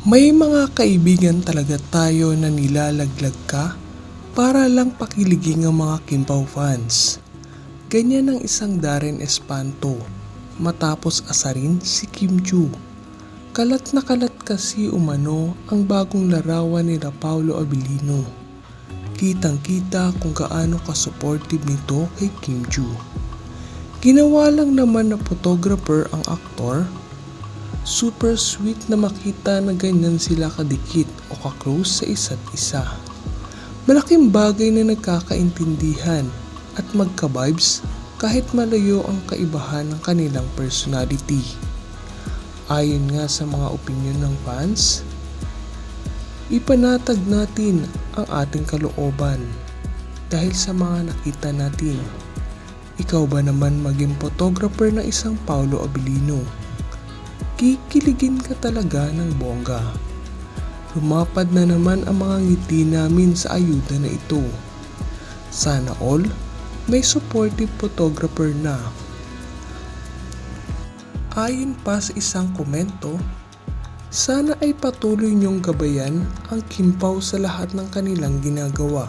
May mga kaibigan talaga tayo na nilalaglag ka para lang pakiliging ang mga Kimpaw fans. Ganyan ang isang Darren Espanto matapos asarin si Kim Chu. Kalat na kalat kasi umano ang bagong larawan ni Paulo Abilino. Kitang kita kung gaano ka-supportive nito kay Kim Chu. Ginawa lang naman na photographer ang aktor Super sweet na makita na ganyan sila kadikit o ka-close sa isa't isa. Malaking bagay na nagkakaintindihan at magka-vibes kahit malayo ang kaibahan ng kanilang personality. Ayon nga sa mga opinion ng fans, ipanatag natin ang ating kalooban dahil sa mga nakita natin. Ikaw ba naman maging photographer ng isang Paulo Abilino? Kikiligin ka talaga ng bongga. Lumapad na naman ang mga ngiti namin sa ayuda na ito. Sana all, may supportive photographer na. Ayon pa sa isang komento, sana ay patuloy niyong gabayan ang kimpaw sa lahat ng kanilang ginagawa.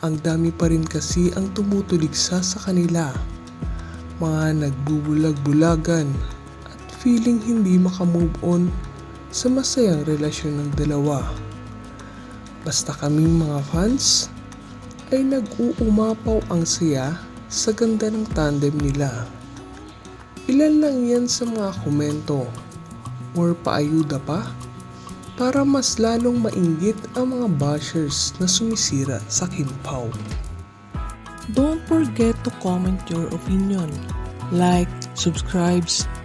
Ang dami pa rin kasi ang tumutuligsa sa kanila. Mga nagbubulag-bulagan feeling hindi makamove on sa masayang relasyon ng dalawa. Basta kaming mga fans ay nag-uumapaw ang saya sa ganda ng tandem nila. Ilan lang yan sa mga komento or paayuda pa para mas lalong mainggit ang mga bashers na sumisira sa Kimpaw. Don't forget to comment your opinion, like, subscribe,